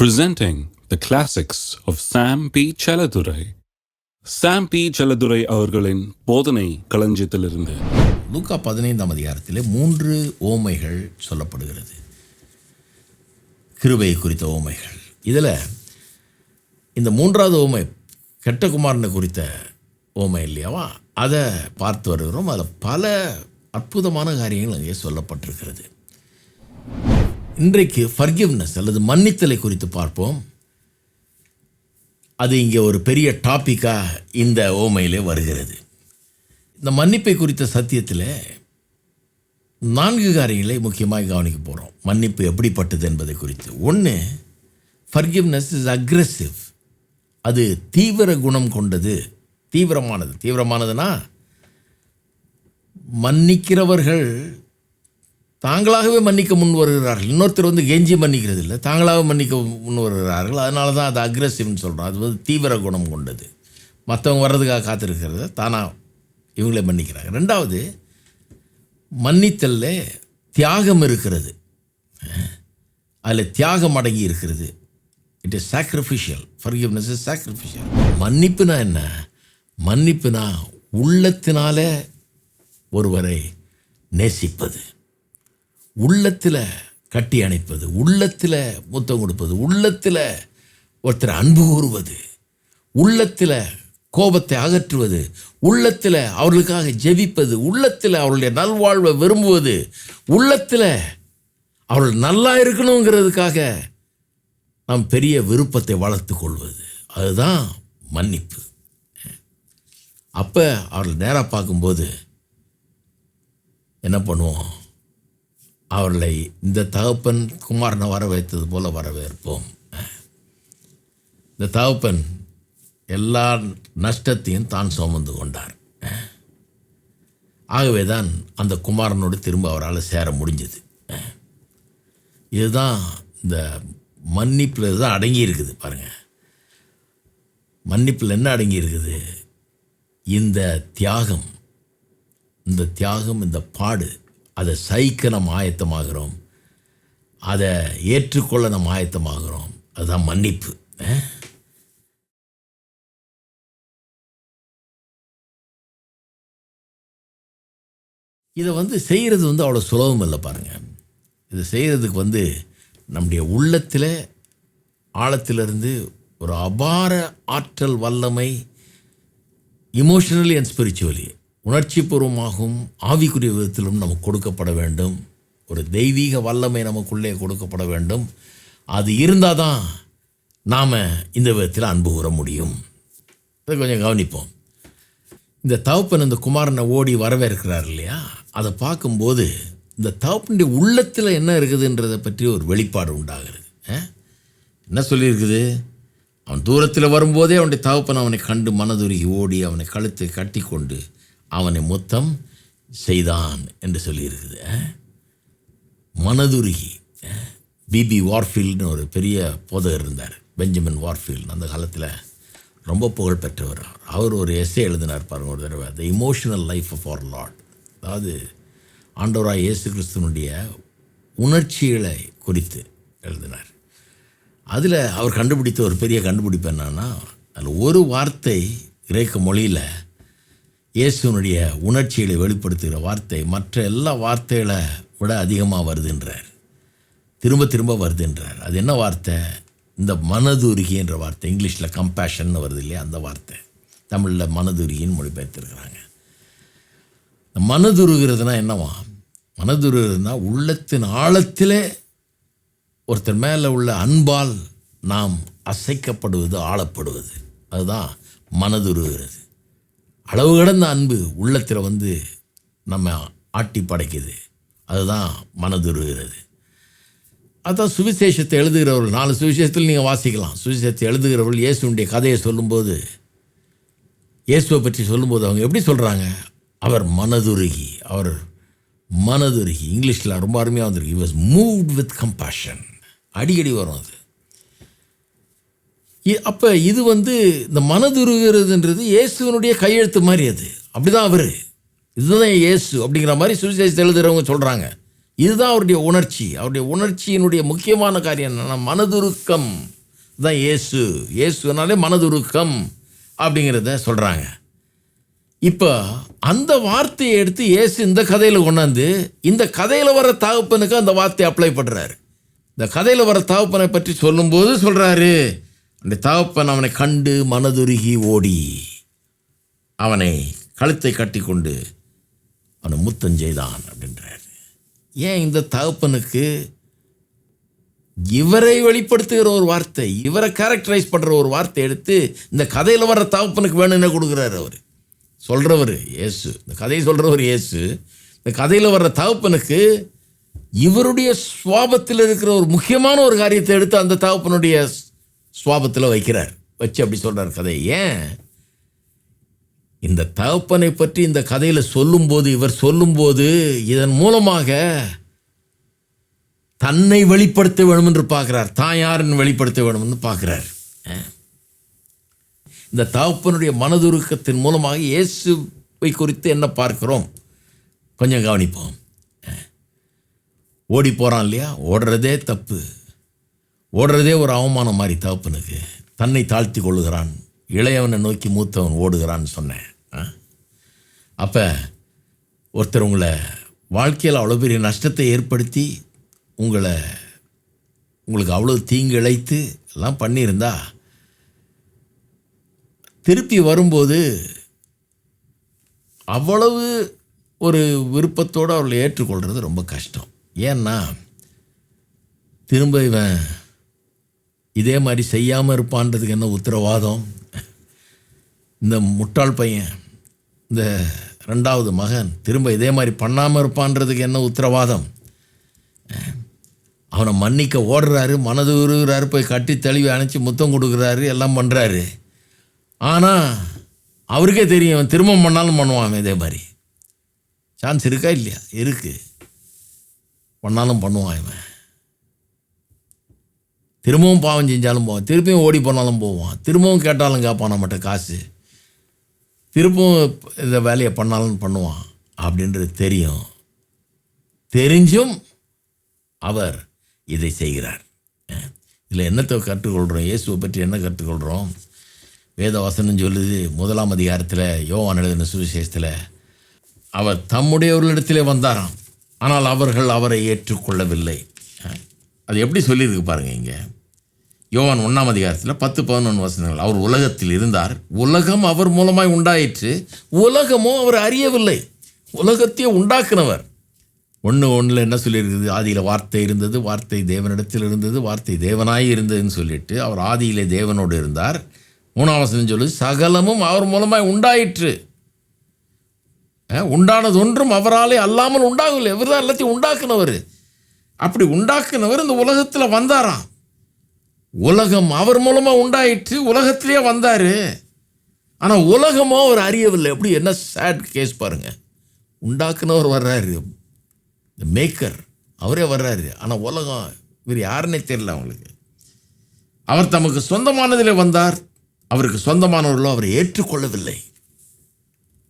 presenting the classics of Sam P. Chaladurai. Sam P Chelladurai அவர்களின் போதனை களஞ்சியத்திலிருந்து. லூக்கா பதினைந்தாம் அதிகாரத்திலே மூன்று ஓமைகள் சொல்லப்படுகிறது. கிருபை குறித்த ஓமைகள். இதில் இந்த மூன்றாவது ஓமை கெட்டகுமாரனை குறித்த ஓமை இல்லையாவா? அதை பார்த்து வருகிறோம். அதில் பல அற்புதமான காரியங்கள் அங்கே சொல்லப்பட்டிருக்கிறது. இன்றைக்கு ஃபர்கிவ்னஸ் அல்லது மன்னித்தலை குறித்து பார்ப்போம். அது இங்கே ஒரு பெரிய டாப்பிக்காக இந்த ஓமையிலே வருகிறது. இந்த மன்னிப்பை குறித்த சத்தியத்தில் நான்கு காரியங்களை முக்கியமாக கவனிக்க போகிறோம் மன்னிப்பு எப்படிப்பட்டது என்பதை குறித்து. ஒன்று ஃபர்கிவ்னஸ் இஸ் அக்ரெசிவ் அது தீவிர குணம் கொண்டது. தீவிரமானது. தீவிரமானதுன்னா மன்னிக்கிறவர்கள் தாங்களாகவே மன்னிக்க முன் வருகிறார்கள். இன்னொருத்தர் வந்து கெஞ்சி மன்னிக்கிறது இல்லை தாங்களாக மன்னிக்க முன் வருகிறார்கள். அதனால தான் அது அக்ரெசிவ்னு சொல்கிறோம் அது வந்து தீவிர குணம் கொண்டது. மற்றவங்க வர்றதுக்காக காத்திருக்கிறத தானாக இவங்களே மன்னிக்கிறாங்க. ரெண்டாவது மன்னித்தல்ல தியாகம் இருக்கிறது. அதில் தியாகம் அடங்கி இருக்கிறது. It is sacrificial forgiveness is sacrificial மன்னிப்புனா என்ன? மன்னிப்புனா உள்ளத்தினால ஒருவரை நேசிப்பது. உள்ளத்தில் கட்டி அணைப்பது உள்ளத்தில் முத்தம் கொடுப்பது உள்ளத்தில் ஒருத்தர் அன்பு கூறுவது உள்ளத்தில் கோபத்தை அகற்றுவது உள்ளத்தில் அவர்களுக்காக ஜெபிப்பது உள்ளத்தில் அவருடைய நல்வாழ்வை விரும்புவது உள்ளத்தில் அவர்கள் நல்லா இருக்கணுங்கிறதுக்காக நாம் பெரிய விருப்பத்தை வளர்த்து கொள்வது. அதுதான் மன்னிப்பு. அப்போ அவர்கள் நேராக பார்க்கும்போது என்ன பண்ணுவோம்? அவர்களை இந்த தகப்பன் குமாரனை வர வைத்தது போல் வரவேற்போம். இந்த தகப்பன் எல்லா நஷ்டத்தையும் தான் சுமந்து கொண்டார். ஆகவே தான் அந்த குமாரனோடு திரும்ப அவரால் சேர முடிஞ்சது. இதுதான் இந்த மன்னிப்பில் தான் அடங்கி இருக்குது பாருங்கள் மன்னிப்பில் என்ன அடங்கி இருக்குது? இந்த தியாகம் இந்த தியாகம் இந்த பாடு அதை சகிக்க நம்ம ஆயத்தமாகிறோம். அதை ஏற்றுக்கொள்ள நம்ம ஆயத்தமாகிறோம். அதுதான் மன்னிப்பு. இதை வந்து செய்கிறது வந்து அவ்வளோ சுலபம் இல்லை பாருங்கள் இதை செய்கிறதுக்கு வந்து நம்முடைய உள்ளத்தில் ஆழத்திலிருந்து ஒரு அபார ஆற்றல் வல்லமை இமோஷனலி அண்ட் ஸ்பிரிச்சுவலி உணர்ச்சிபூர்வமாகவும் ஆவிக்குரிய விதத்திலும் நமக்கு கொடுக்கப்பட வேண்டும். ஒரு தெய்வீக வல்லமை நமக்குள்ளே கொடுக்கப்பட வேண்டும். அது இருந்தால் தான் நாம் இந்த விதத்தில் அன்பு கூற முடியும். அதை கொஞ்சம் கவனிப்போம். இந்த தகப்பன் இந்த குமாரனை ஓடி வரவேற்கிறார் இல்லையா? அதை பார்க்கும்போது இந்த தகப்பனுடைய உள்ளத்தில் என்ன இருக்குதுன்றதை பற்றி ஒரு வெளிப்பாடு உண்டாகிறது. என்ன சொல்லியிருக்குது? அவன் தூரத்தில் வரும்போதே அவனுடைய தகப்பன் அவனை கண்டு மனதுருகி ஓடி அவனை கழுத்தை கட்டி கொண்டு அவனை மொத்தம் செய்தான் என்று சொல்லியிருக்குது. மனதுருகி. பிபி வார்ஃபீல்டுன்னு ஒரு பெரிய போதகர் இருந்தார். பெஞ்சமின் வார்ஃபீல்டு அந்த காலத்தில் ரொம்ப புகழ் பெற்றவர். அவர் ஒரு எஸ்ஸே எழுதினார் பாருங்க ஒரு தடவை. The emotional life of our Lord அதாவது ஆண்டவராய் இயேசு கிறிஸ்துவனுடைய உணர்ச்சிகளை குறித்து எழுதினார். அதில் அவர் கண்டுபிடித்த ஒரு பெரிய கண்டுபிடிப்பு என்னன்னா அதில் ஒரு வார்த்தை கிரேக்க மொழியில் இயேசுனுடைய உணர்ச்சிகளை வெளிப்படுத்துகிற வார்த்தை மற்ற எல்லா வார்த்தைகளை விட அதிகமாக வருதுன்றார். திரும்ப திரும்ப வருதுன்றார். அது என்ன வார்த்தை? இந்த மனதுருகி என்ற வார்த்தை. இங்கிலீஷில் கம்பேஷன் வருது இல்லையா? அந்த வார்த்தை. தமிழில் மனதுருகின்னு மொழிபெயர்த்துருக்குறாங்க. இந்த மனதுருகிறதுனா என்னவா? மனதுருகிறதுனா உள்ளத்தின் ஆழத்திலே ஒருத்தர் மேலே உள்ள அன்பால் நாம் அசைக்கப்படுவது ஆளப்படுவது. அதுதான் மனதுருகிறது. அளவு கடந்த அன்பு உள்ளத்தில் வந்து நம்ம ஆட்டி படைக்குது. அதுதான் மனதுருகிறது. அதான் சுவிசேஷத்தை எழுதுகிறவர்கள் நாலு சுவிசேஷத்தில் நீங்கள் வாசிக்கலாம். சுவிசேஷத்தை எழுதுகிறவர்கள் இயேசுனுடைய கதையை சொல்லும்போது இயேசுவை பற்றி சொல்லும்போது அவங்க எப்படி சொல்கிறாங்க அவர் மனதுருகி அவர் மனதுருகி. இங்கிலீஷில் ரொம்ப அருமையாக வந்திருக்கு. He was moved with compassion அடிக்கடி வரும் அது. அப்போ இது வந்து இந்த மனதுருகிறதுன்றது இயேசுவனுடைய கையெழுத்து மாதிரி அது. அப்படிதான் அவர். இதுதான் இயேசு அப்படிங்கிற மாதிரி சுவிசேஷத்தை எழுதுகிறவங்க சொல்கிறாங்க இதுதான் அவருடைய உணர்ச்சி. அவருடைய உணர்ச்சியினுடைய முக்கியமான காரியம் என்னென்னா மனதுருக்கம் தான் இயேசு. இயேசுனாலே மனதுருக்கம் அப்படிங்கிறத சொல்கிறாங்க இப்போ அந்த வார்த்தையை எடுத்து இயேசு இந்த கதையில் கொண்டாந்து இந்த கதையில் வர தகப்பனுக்கு அந்த வார்த்தையை அப்ளை பண்ணுறாரு இந்த கதையில் வர தகப்பனை பற்றி சொல்லும்போது சொல்கிறாரு அந்த தகப்பன் அவனை கண்டு மனதுருகி ஓடி. அவனை கழுத்தை கட்டி கொண்டு அவனை முத்தம் செய்தான் அப்படின்றார். ஏன் இந்த தகப்பனுக்கு இவரை வெளிப்படுத்துகிற ஒரு வார்த்தை இவரை கேரக்டரைஸ் பண்ணுற ஒரு வார்த்தை எடுத்து இந்த கதையில் வர தகப்பனுக்கு வேணும்னு கொடுக்குறாரு அவர். சொல்கிறவர் இயேசு. இந்த கதையை சொல்கிறவர் இயேசு. இந்த கதையில் வர்ற தகப்பனுக்கு இவருடைய சுவாபத்தில் இருக்கிற ஒரு முக்கியமான ஒரு காரியத்தை எடுத்து அந்த தகப்பனுடைய சுவாபத்தில் வைக்கிறார். வச்சு அப்படி சொல்கிறார் கதையை. ஏன்? இந்த தகப்பனை பற்றி இந்த கதையில் சொல்லும்போது இவர் சொல்லும்போது இதன் மூலமாக தன்னை வெளிப்படுத்த வேணும் என்று பார்க்கிறார். தான் யாருன்னு வெளிப்படுத்த வேண்டும் என்று பார்க்கிறார் இந்த தகப்பனுடைய மனதுருக்கத்தின் மூலமாக இயேசுவை குறித்து என்ன பார்க்குறோம்? கொஞ்சம் கவனிப்போம். ஓடி போகிறான் இல்லையா? ஓடுறதே தப்பு. ஓடுறதே ஒரு அவமானம் மாதிரி தகப்பனுக்கு. தன்னை தாழ்த்தி கொள்ளுகிறான். இளையவனை நோக்கி மூத்தவன் ஓடுகிறான்னு சொன்னேன். அப்போ ஒருத்தர் உங்களை வாழ்க்கையில் அவ்வளோ பெரிய நஷ்டத்தை ஏற்படுத்தி உங்களை உங்களுக்கு அவ்வளோ தீங்கு இழைத்து எல்லாம் பண்ணியிருந்தா திருப்பி வரும்போது அவ்வளவு ஒரு விருப்பத்தோடு அவர்களை ஏற்றுக்கொள்கிறது ரொம்ப கஷ்டம். ஏன்னா திரும்ப இவன் இதே மாதிரி செய்யாமல் இருப்பான்றதுக்கு என்ன உத்தரவாதம்? இந்த முட்டாள் பையன் இந்த ரெண்டாவது மகன் திரும்ப இதே மாதிரி பண்ணாமல் இருப்பான்றதுக்கு என்ன உத்தரவாதம்? அவனை மன்னிக்க ஓடுறாரு மனது உருகிறாரு போய் கட்டி தழுவி அணைச்சி முத்தம் கொடுக்குறாரு எல்லாம் பண்ணுறாரு ஆனால் அவருக்கே தெரியும் அவன் திரும்ப பண்ணாலும் பண்ணுவான் இதே மாதிரி. சான்ஸ் இருக்கா இல்லையா? இருக்குது பண்ணாலும் பண்ணுவான் இவன். திரும்பவும் பாவம் செஞ்சாலும் போவான். திருப்பியும் ஓடி போனாலும் போவான். திரும்பவும் கேட்டாலும் கேட்பான் நம்மகிட்ட காசு. திரும்பவும் இந்த வேலையை பண்ணாலும் பண்ணுவான். அப்படின்றது தெரியும். தெரிஞ்சும் அவர் இதை செய்கிறார். இதில் என்னத்தை கற்றுக்கொள்கிறோம்? இயேசுவை பற்றி என்ன கற்றுக்கொள்கிறோம்? வேதவசனம் சொல்லுது முதலாம் அதிகாரத்தில் யோவான் எழுதின சுவிசேஷத்தில் அவர் தம்முடையவர்களிடத்திலே வந்தாராம். ஆனால் அவர்கள் அவரை ஏற்றுக்கொள்ளவில்லை. அது எப்படி சொல்லியிருக்கு பாருங்கள் இங்கே. யோவான் ஒன்றாம் அதிகாரத்தில் பத்து பதினொன்று வசனங்கள். அவர் உலகத்தில் இருந்தார். உலகம் அவர் மூலமாய் உண்டாயிற்று. உலகமோ அவர் அறியவில்லை. உலகத்தையே உண்டாக்குனவர். ஒன்று ஒன்றில் என்ன சொல்லியிருக்குது? ஆதியில் வார்த்தை இருந்தது வார்த்தை தேவனிடத்தில் இருந்தது வார்த்தை தேவனாய் இருந்ததுன்னு சொல்லிட்டு அவர் ஆதியிலே தேவனோடு இருந்தார். மூணாம் வசனம் சொல்லு சகலமும் அவர் மூலமாய் உண்டாயிற்று. உண்டானது ஒன்றும் அவராலே அல்லாமல் உண்டாகவில்லை. இவர் தான் எல்லாத்தையும் உண்டாக்குனவர். அப்படி உண்டாக்குனவர் இந்த உலகத்தில் வந்தாராம். உலகம் அவர் மூலமாக உண்டாயிற்று உலகத்திலேயே வந்தார். ஆனால் உலகமோ அவர் அறியவில்லை. எப்படி என்ன சேட் கேஸ் பாருங்கள் உண்டாக்குனவர் வர்றாரு. இந்த மேக்கர் அவரே வர்றாரு. ஆனால் உலகம் இவர் யாருன்னே தெரியல அவங்களுக்கு. அவர் தமக்கு சொந்தமானதிலே வந்தார். அவருக்கு சொந்தமானவர்களோ அவரை ஏற்றுக்கொள்ளவில்லை.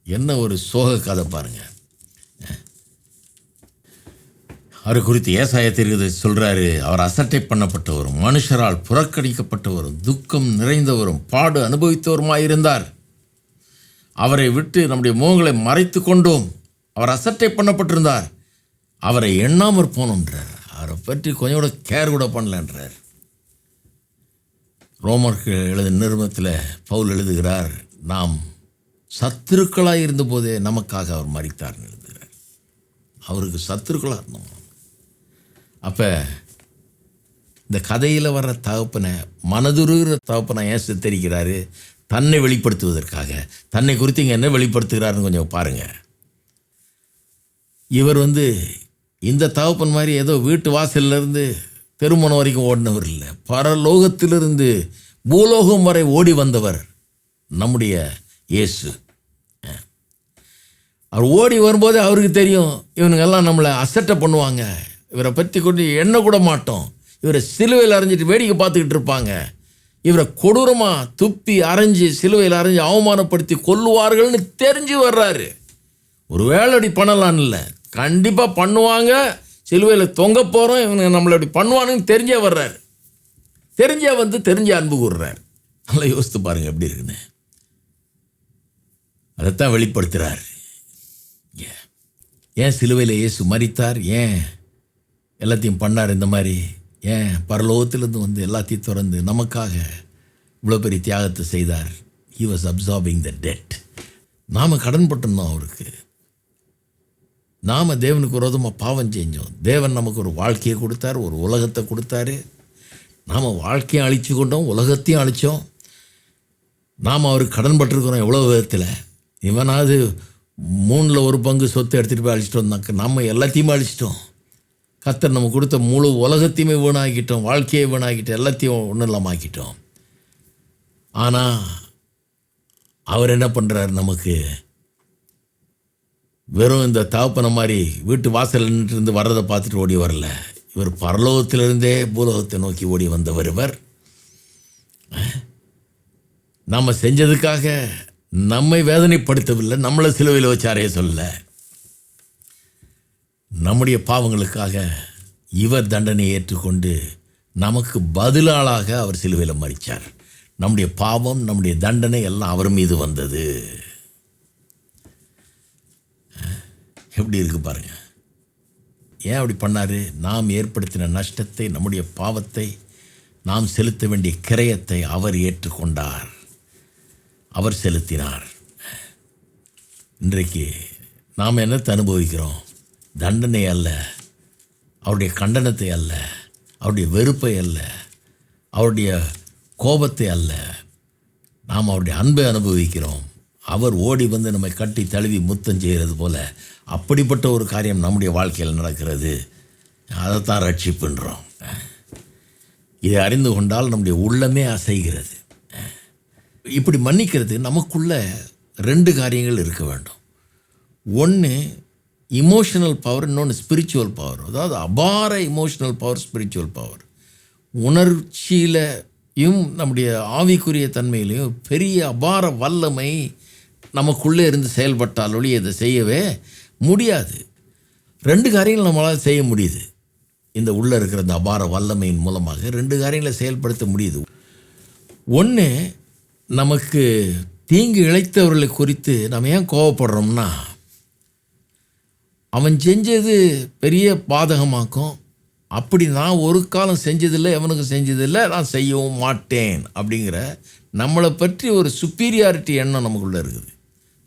என்ன ஒரு சோக கதை பாருங்கள் அவர் குறித்து ஏசாயத்திற்கு சொல்கிறாரு அவர் அசட்டை பண்ணப்பட்டவரும் மனுஷரால் புறக்கணிக்கப்பட்டவரும் துக்கம் நிறைந்தவரும் பாடு அனுபவித்தவருமாயிருந்தார். அவரை விட்டு நம்முடைய முகங்களை மறைத்து கொண்டோம். அவர் அசட்டை பண்ணப்பட்டிருந்தார். அவரை எண்ணாமற் போனோன்றார் அவரை பற்றி கொஞ்சம் கூட கேர் கூட பண்ணலன்றார். ரோமருக்கு எழுத நிறுவனத்தில் பவுல் எழுதுகிறார் நாம் சத்துருக்களாக இருந்தபோதே நமக்காக அவர் மறித்தார்னு எழுதுகிறார். அவருக்கு சத்துருக்களாக இருந்தோம். அப்போ இந்த கதையில் வர்ற தகப்பனை மனதுருகிற தகப்பனை ஏன் சித்தரிக்கிறாரு? தன்னை வெளிப்படுத்துவதற்காக. தன்னை குறித்து இங்கே என்ன வெளிப்படுத்துகிறாருன்னு கொஞ்சம் பாருங்கள் இவர் வந்து இந்த தகப்பன் மாதிரி ஏதோ வீட்டு வாசல்ல இருந்து வரைக்கும் ஓடினவர் இல்லை. பரலோகத்திலிருந்து பூலோகம் வரை ஓடி வந்தவர் நம்முடைய இயேசு. அவர் ஓடி வரும்போது அவருக்கு தெரியும் இவனுங்கெல்லாம் நம்மளை அசட்டை பண்ணுவாங்க. இவரை பற்றி கொண்டு எண்ண கூட மாட்டோம். இவரை சிலுவையில் அரைஞ்சிட்டு வேடிக்கை பார்த்துக்கிட்டு இருப்பாங்க. இவரை கொடூரமாக துப்பி அரைஞ்சு சிலுவையில் அரைஞ்சி அவமானப்படுத்தி கொல்லுவார்கள்னு தெரிஞ்சு வர்றாரு. ஒரு வேலை அப்படி பண்ணலான்னு இல்லை. கண்டிப்பாக பண்ணுவாங்க. சிலுவையில் தொங்க போகிறோம் இவங்க நம்மளை அப்படி பண்ணுவானுன்னு தெரிஞ்சே வர்றாரு. தெரிஞ்சே வந்து தெரிஞ்ச அன்பு கூறுறார். நல்லா யோசித்து பாருங்கள் எப்படி இருக்குன்னு. அதைத்தான் வெளிப்படுத்துகிறார் ஏன்? ஏன் சிலுவையில் இயேசு மறித்தார் ஏன்? எல்லாத்தையும் பண்ணார் இந்த மாதிரி. ஏன்? பரலோகத்திலிருந்து வந்து எல்லாத்தையும் திறந்து நமக்காக இவ்வளோ பெரிய தியாகத்தை செய்தார். He was absorbing the debt நாம் கடன்பட்டிருந்தோம் அவருக்கு. நாம் தேவனுக்கு விரோதமாக பாவம் செஞ்சோம். தேவன் நமக்கு ஒரு வாழ்க்கையை கொடுத்தார் ஒரு உலகத்தை கொடுத்தாரு. நாம் வாழ்க்கையை அழிச்சு கொண்டோம் உலகத்தையும் அழித்தோம் நாம் அவருக்கு கடன்பட்டிருக்கிறோம் எவ்வளோ விதத்தில். இவனாவது மூணில் ஒரு பங்கு சொத்து எடுத்துகிட்டு போய் அழிச்சிட்டு வந்தாக்க நம்ம எல்லாத்தையுமே அழிச்சிட்டோம். கத்தர் நம்ம கொடுத்த முழு உலகத்தையுமே வீணாக்கிட்டோம் வாழ்க்கையை வீணாக்கிட்டோம் எல்லாத்தையும் ஒன்றும் இல்லாமல் ஆக்கிட்டோம். ஆனால் அவர் என்ன பண்ணுறாரு நமக்கு? வெறும் இந்த தகப்பனை மாதிரி வீட்டு வாசல் நின்னுட்டு இருந்து வர்றதை பார்த்துட்டு ஓடி வரல. இவர் பரலோகத்திலிருந்தே பூலோகத்தை நோக்கி ஓடி வந்தவர் இவர். நாம் செஞ்சதுக்காக நம்மை வேதனைப்படுத்தவில்லை நம்மளை சிலுவையில் வச்சாரே சொல்லலை. நம்முடைய பாவங்களுக்காக இவர் தண்டனையை ஏற்றுக்கொண்டு நமக்கு பதிலாளாக அவர் சிலுவையில் மறிச்சார். நம்முடைய பாவம் நம்முடைய தண்டனை எல்லாம் அவர் மீது வந்தது. எப்படி இருக்குது பாருங்கள் ஏன் அப்படி பண்ணாரு? நாம் ஏற்படுத்தின நஷ்டத்தை நம்முடைய பாவத்தை நாம் செலுத்த வேண்டிய கிரயத்தை அவர் ஏற்றுக்கொண்டார். அவர் செலுத்தினார். இன்றைக்கு நாம் என்னத்தை அனுபவிக்கிறோம்? தண்டனை அல்ல. அவருடைய கண்டனத்தை அல்ல. அவருடைய வெறுப்பை அல்ல. அவருடைய கோபத்தை அல்ல. நாம் அவருடைய அன்பை அனுபவிக்கிறோம். அவர் ஓடி வந்து நம்மை கட்டி தழுவி முத்தம் செய்கிறது போல அப்படிப்பட்ட ஒரு காரியம் நம்முடைய வாழ்க்கையில் நடக்கிறது. அதைத்தான் ரட்சிப்புன்றோம். இதை அறிந்து கொண்டால் நம்முடைய உள்ளமே அசைகிறது. இப்படி மன்னிக்கிறது நமக்குள்ள ரெண்டு காரியங்கள் இருக்க வேண்டும். ஒன்று இமோஷனல் பவர் இன்னொன்று ஸ்பிரிச்சுவல் பவர் அதாவது அபார இமோஷனல் பவர் ஸ்பிரிச்சுவல் பவர் உணர்ச்சியிலையும் நம்முடைய ஆவிக்குரிய தன்மையிலையும் பெரிய அபார வல்லமை நமக்குள்ளே இருந்து செயல்பட்டால் ஒழிய இதை செய்யவே முடியாது. ரெண்டு காரியங்கள் நம்மளால் செய்ய முடியுது. இந்த உள்ளே இருக்கிற இந்த அபார வல்லமையின் மூலமாக ரெண்டு காரியங்களை செயல்படுத்த முடியுது. ஒன்று நமக்கு தீங்கு இழைத்தவர்களை குறித்து நம்ம ஏன் கோவப்படுறோம்னா அவன் செஞ்சது பெரிய பாதகமாக்கும். அப்படி நான் ஒரு காலம் செஞ்சதில்லை எவனுக்கு செஞ்சதில்லை நான் செய்யவும் மாட்டேன் அப்படிங்கிற நம்மளை பற்றி ஒரு சுப்பீரியாரிட்டி எண்ணம் நமக்குள்ளே இருக்குது.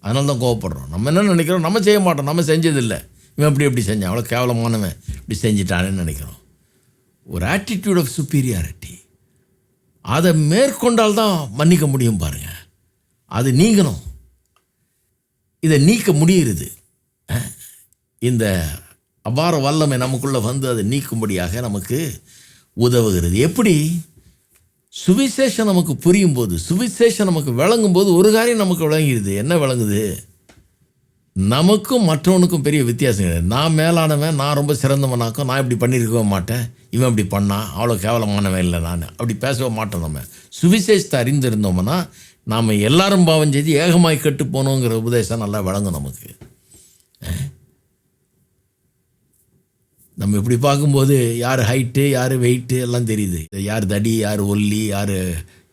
அதனால தான் கோவப்படுறோம். நம்ம என்ன நினைக்கிறோம்? நம்ம செய்ய மாட்டோம். நம்ம செஞ்சதில்லை. இவன் அப்படி எப்படி செஞ்சான்? அவ்வளோ கேவலமானவன் இப்படி செஞ்சிட்டானேன்னு நினைக்கிறோம். ஒரு ஆட்டிடியூட் ஆஃப் சுப்பீரியாரிட்டி அதை மேற்கொண்டால் தான் மன்னிக்க முடியும் பாருங்கள் அது நீங்கணும். இதை நீக்க முடியுது. இந்த அபார வல்லமை நமக்குள்ளே வந்து அதை நீக்கும்படியாக நமக்கு உதவுகிறது. எப்படி? சுவிசேஷம் நமக்கு புரியும் போது சுவிசேஷம் நமக்கு விளங்கும் போது ஒரு காரியம் நமக்கு விளங்கிடுது என்ன விளங்குது? நமக்கும் மற்றவனுக்கும் பெரிய வித்தியாசம் கிடையாது. நான் மேலானவன் நான் ரொம்ப சிறந்தவனாக்கும் நான் இப்படி பண்ணியிருக்கவே மாட்டேன். இவன் இப்படி பண்ணான் அவ்வளோ கேவலமானவன் இல்லை நான். அப்படி பேசவே மாட்டோம் நம்ம. சுவிசேஷத்தை அறிந்திருந்தோம்னா நாம் எல்லாரும் பாவம் செய்து ஏகமாய் கெட்டு போனோங்கிற உபதேசம் நல்லா விளங்கும் நமக்கு. நம்ம இப்படி பார்க்கும்போது யார் ஹைட்டு யார் வெயிட்டு எல்லாம் தெரியுது. யார் தடி யார் ஒல்லி யார்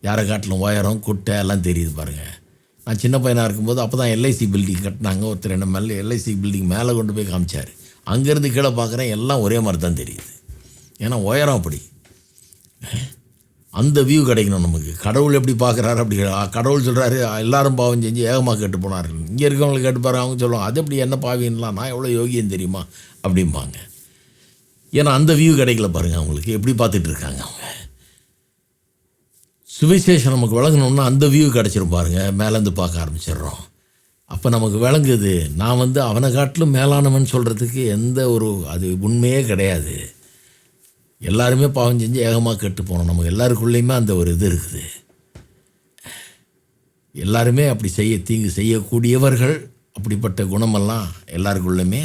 யாரை காட்டிலும் உயரம் குட்டை எல்லாம் தெரியுது பாருங்கள் நான் சின்ன பையனாக இருக்கும்போது அப்போ தான் எல்ஐசி பில்டிங் கட்டினாங்க. ஒருத்தர் என்ன மேலே எல்ஐசி பில்டிங் மேலே கொண்டு போய் காமிச்சார். அங்கேருந்து கீழே பார்க்குறேன் எல்லாம் ஒரே மாதிரி தான் தெரியுது. ஏன்னா உயரம் அப்படி. அந்த வியூ கிடைக்கணும் நமக்கு. கடவுள் எப்படி பார்க்குறாரு அப்படி கடவுள் சொல்கிறாரு எல்லாரும் பாவம் செஞ்சு ஏகமாக கேட்டு போனார்கள். இங்கே இருக்கவங்களை கேட்டு பாரு அவங்க சொல்லுவாங்க அது எப்படி என்ன பாவின்லாம்? நான் எவ்வளோ யோகியம் தெரியுமா? அப்படிம்பாங்க. ஏன்னா அந்த வியூ கிடைக்கல பாருங்க அவங்களுக்கு. எப்படி பார்த்துட்டு இருக்காங்க அவங்க? சுவிசேஷம் நமக்கு விளங்கணும்னா அந்த வியூ கிடச்சிரும் பாருங்க. மேலேருந்து பார்க்க ஆரம்பிச்சிடுறோம். அப்போ நமக்கு விளங்குது நான் வந்து அவனை காட்டிலும் மேலானவன் சொல்கிறதுக்கு எந்த ஒரு அது உண்மையே கிடையாது. எல்லாருமே பாவம் செஞ்சு ஏகமாக கெட்டு போனோம். நமக்கு எல்லாருக்குள்ளேயுமே அந்த ஒரு இது இருக்குது. எல்லாருமே அப்படி செய்ய தீங்கு செய்யக்கூடியவர்கள் அப்படிப்பட்ட குணமெல்லாம் எல்லாருக்குள்ளேயுமே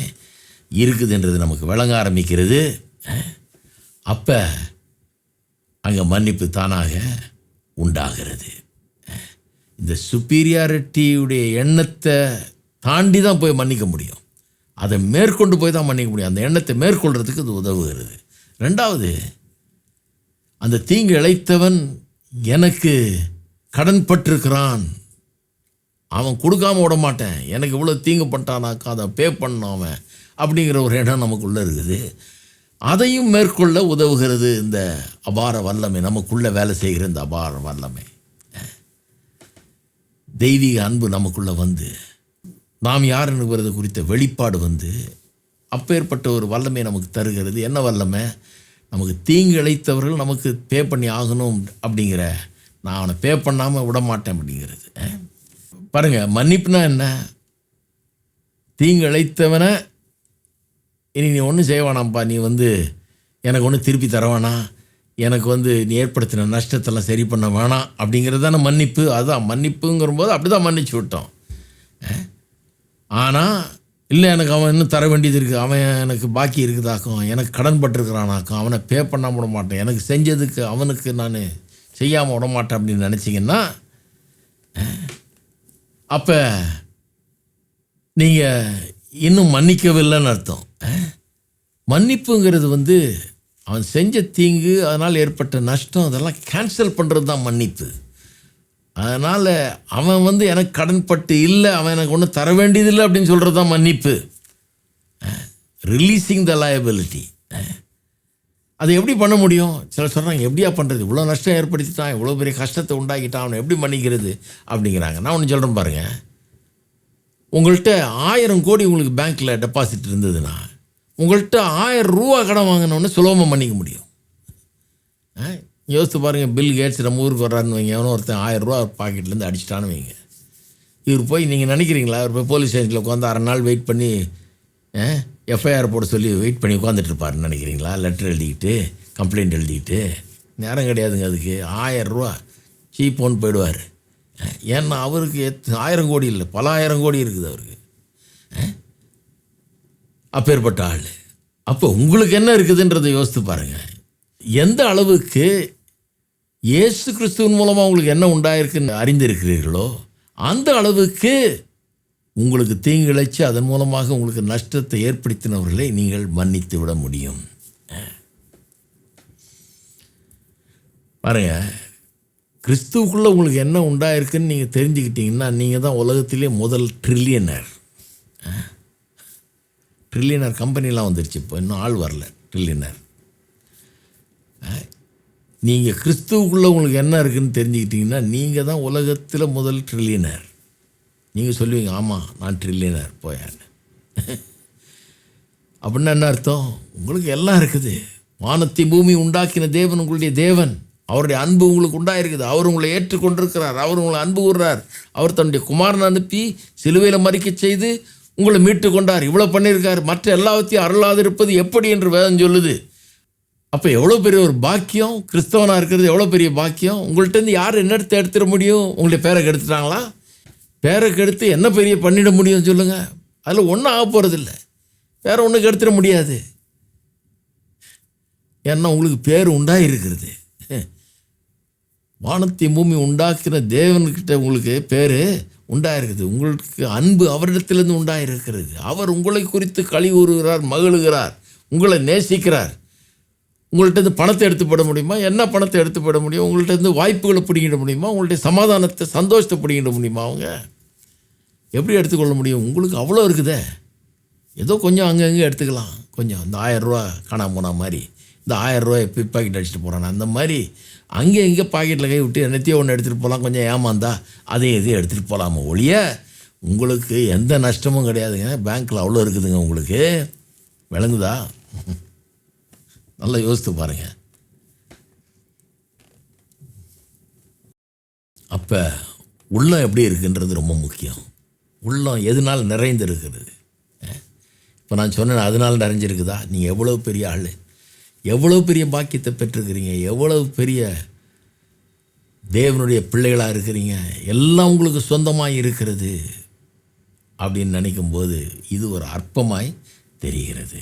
இருக்குதுன்றது நமக்கு விளங்க ஆரம்பிக்கிறது. அப்போ அங்கே மன்னிப்பு தானாக உண்டாகிறது. இந்த சுப்பீரியாரிட்டியுடைய எண்ணத்தை தாண்டி தான் போய் மன்னிக்க முடியும். அதை மேற்கொண்டு போய் தான் மன்னிக்க முடியும். அந்த எண்ணத்தை மேற்கொள்கிறதுக்கு அது உதவுகிறது. ரெண்டாவது அந்த தீங்கு இழைத்தவன் எனக்கு கடன் பட்டிருக்கிறான். அவன் கொடுக்காம விட மாட்டேன். எனக்கு இவ்வளோ தீங்கு பண்ணிட்டானாக்கா அதை பே பண்ணான் அவன். அப்படிங்கிற ஒரு இடம் நமக்குள்ளே இருக்குது. அதையும் மேற்கொள்ள உதவுகிறது இந்த அபார வல்லமை நமக்குள்ளே வேலை செய்கிற இந்த அபார வல்லமை. தெய்வீக அன்பு நமக்குள்ளே வந்து நாம் யார் என்கிறது குறித்த வெளிப்பாடு வந்து அப்பேற்பட்ட ஒரு வல்லமை நமக்கு தருகிறது. என்ன வல்லமை? நமக்கு தீங்கு இழைத்தவர்கள் நமக்கு பே பண்ணி ஆகணும் அப்படிங்கிற நான் அவனை பே பண்ணாமல் விட மாட்டேன் அப்படிங்கிறது. பாருங்கள் மன்னிப்புனா என்ன? தீங்கு இழைத்தவனை இனி நீ ஒன்றும் செய்ய வேணாம்ப்பா நீ வந்து எனக்கு ஒன்றும் திருப்பி தர வேணாம் எனக்கு வந்து நீ ஏற்படுத்தின நஷ்டத்தெல்லாம் சரி பண்ண வேணாம் அப்படிங்கிறது தானே மன்னிப்பு. அதுதான் மன்னிப்புங்கிற போது அப்படி தான் மன்னிச்சு விட்டோம். ஆனால் இல்லை எனக்கு அவன் இன்னும் தர வேண்டியது இருக்குது அவன் எனக்கு பாக்கி இருக்குதாக்கும். எனக்கு கடன் பட்டிருக்கிறானாக்கும். அவனை பே பண்ண விட மாட்டேன். எனக்கு செஞ்சதுக்கு அவனுக்கு நான் செய்யாமல் விட மாட்டேன் அப்படின்னு நினச்சிங்கன்னா அப்போ நீங்கள் இன்னும் மன்னிக்கவில்லைன்னு அர்த்தம். மன்னிப்புங்கிறது வந்து அவன் செஞ்ச தீங்கு அதனால் ஏற்பட்ட நஷ்டம் அதெல்லாம் கேன்சல் பண்ணுறது தான் மன்னிப்பு. அதனால் அவன் வந்து எனக்கு கடன்பட்டு இல்லை அவன் எனக்கு ஒன்றும் தர வேண்டியதில்லை அப்படின்னு சொல்கிறது தான் மன்னிப்பு ரிலீஸிங் த லயபிலிட்டி அதை எப்படி பண்ண முடியும்? சிலர் சொல்கிறாங்க எப்படியா பண்ணுறது இவ்வளோ நஷ்டம் ஏற்படுத்திட்டான் இவ்வளோ பெரிய கஷ்டத்தை உண்டாக்கிட்டான் அவனை எப்படி மன்னிக்கிறது? அப்படிங்கிறாங்க. நான் ஒன்று சொல்கிறேன் பாருங்கள் உங்கள்கிட்ட ஆயிரம் கோடி உங்களுக்கு பேங்க்கில் டெபாசிட் இருந்ததுன்னா உங்கள்கிட்ட ஆயிரம் ரூபா கடன் வாங்கினோடனே சுலபமாக பண்ணிக்க முடியும். ஆ? யோசித்து பாருங்கள் பில் கேட்ஸ் நம்ம ஊருக்கு வர்றாருன்னு வைங்க எவனோ ஒருத்தன் ஆயிரம் ரூபா பாக்கெட்லேருந்து அடிச்சிட்டான்னு வைங்க. இவர் போய் நீங்கள் நினைக்கிறீங்களா? அவர் போய் போலீஸ் ஸ்டேஷனில் உட்காந்து அரை நாள் வெயிட் பண்ணி எஃப்ஐஆர் போட சொல்லி வெயிட் பண்ணி உட்காந்துட்டு இருப்பாருன்னு நினைக்கிறீங்களா? லெட்டர் எழுதிக்கிட்டு கம்ப்ளைண்ட் எழுதிக்கிட்டு. நேரம் கிடையாதுங்க அதுக்கு. ஆயிரம் ரூபா. ஒன்று போயிடுவார். ஏன்னா அவருக்கு எத் ஆயிரம் கோடி இல்லை பல ஆயிரம் கோடி இருக்குது அவருக்கு. அப்பேற்பட்ட ஆள். அப்போ உங்களுக்கு என்ன இருக்குதுன்றதை யோசித்து பாருங்கள் எந்த அளவுக்கு இயேசு கிறிஸ்துவின் மூலமாக உங்களுக்கு என்ன உண்டாயிருக்குன்னு அறிந்திருக்கிறீர்களோ அந்த அளவுக்கு உங்களுக்கு தீங்கு அதன் மூலமாக உங்களுக்கு நஷ்டத்தை ஏற்படுத்தினவர்களை நீங்கள் மன்னித்து விட முடியும் பாருங்கள் கிறிஸ்துவுக்குள்ளே உங்களுக்கு என்ன உண்டாயிருக்குன்னு நீங்கள் தெரிஞ்சுக்கிட்டீங்கன்னா நீங்கள் தான் உலகத்திலே முதல் ட்ரில்லியனர் ட்ரில்லியனர் கம்பெனிலாம் வந்துருச்சு இப்போ இன்னும் ஆள் வரல ட்ரில்லியனர் நீங்கள் கிறிஸ்துவுக்குள்ளே உங்களுக்கு என்ன இருக்குன்னு தெரிஞ்சுக்கிட்டிங்கன்னா நீங்கள் தான் உலகத்தில் முதல் ட்ரில்லியனர் நீங்கள் சொல்லுவீங்க ஆமாம் நான் ட்ரில்லியனர் போயான்னு. அப்படின்னா என்ன அர்த்தம்? உங்களுக்கு எல்லாம் இருக்குது. வானத்தை பூமி உண்டாக்கின தேவன் உங்களுடைய தேவன். அவருடைய அன்பு உங்களுக்கு உண்டாயிருக்குது. அவர் உங்களை ஏற்றுக்கொண்டிருக்கிறார். அவர் உங்களை அன்பு கூறுறார். அவர் தன்னுடைய குமாரனை அனுப்பி சிலுவையில் மறிக்க செய்து உங்களை மீட்டு கொண்டார். இவ்வளோ பண்ணியிருக்கார். மற்ற எல்லாத்தையும் அருளாது இருப்பது எப்படி என்று வேதம் சொல்லுது. அப்போ எவ்வளோ பெரிய ஒரு பாக்கியம்? கிறிஸ்தவனாக இருக்கிறது எவ்வளோ பெரிய பாக்கியம்? உங்கள்கிட்டருந்து யார் என்ன எடுத்து எடுத்துட முடியும்? உங்களுடைய பேரை கெடுத்துட்டாங்களா? பேரை கெடுத்து என்ன பெரிய பண்ணிட முடியும் சொல்லுங்கள் அதில் ஒன்றும் ஆக போகிறதில்ல வேறு ஒன்றும் கெடுத்துட முடியாது. ஏன்னா உங்களுக்கு பேர் உண்டாக இருக்கிறது வானத்தை பூமி உண்டாக்கின தேவன்கிட்ட உங்களுக்கு பேர் உண்டாயிருக்குது. உங்களுக்கு அன்பு அவரிடத்திலிருந்து உண்டாயிருக்கிறது. அவர் உங்களை குறித்து களி கூறுகிறார் மகிழுகிறார் உங்களை நேசிக்கிறார். உங்கள்கிட்ட இருந்து பணத்தை எடுத்து போட முடியுமா? என்ன பணத்தை எடுத்து போட முடியும்? உங்கள்கிட்ட வாய்ப்புகளை பிடிங்கிட முடியுமா? உங்கள்கிட்ட சமாதானத்தை சந்தோஷத்தை பிடிங்கிட முடியுமா அவங்க? எப்படி எடுத்துக்கொள்ள முடியும்? உங்களுக்கு அவ்வளோ இருக்குதே. ஏதோ கொஞ்சம் அங்கங்கே எடுத்துக்கலாம். கொஞ்சம் இந்த ஆயரூவா காணாம போன மாதிரி. இந்த ஆயரூவா பிக் பாக்கெட் அடிச்சுட்டு போகிறான் அந்த மாதிரி அங்கே இங்கே பாக்கெட்டில் கை விட்டு என்னத்தையோ ஒன்று எடுத்துகிட்டு போகலாம் கொஞ்சம் ஏமாந்தா அதையும் இதையும் எடுத்துகிட்டு போகலாமா ஒழிய உங்களுக்கு எந்த நஷ்டமும் கிடையாதுங்க. பேங்க்கில் அவ்வளோ இருக்குதுங்க உங்களுக்கு. விளங்குதா? நல்லா யோசித்து பாருங்கள் அப்போ உள்ளம் எப்படி இருக்குன்றது ரொம்ப முக்கியம். உள்ளம் எதனால் நிறைந்து இருக்கிறது இப்போ நான் சொன்னேன் அதனால் நிறைஞ்சிருக்குதா? நீங்கள் எவ்வளோ பெரிய ஆள். எவ்வளோ பெரிய பாக்கியத்தை பெற்றிருக்கிறீங்க? எவ்வளோ பெரிய தேவனுடைய பிள்ளைகளாக இருக்கிறீங்க? எல்லாம் உங்களுக்கு சொந்தமாக இருக்கிறது அப்படின்னு நினைக்கும்போது இது ஒரு அற்பமாய் தெரிகிறது.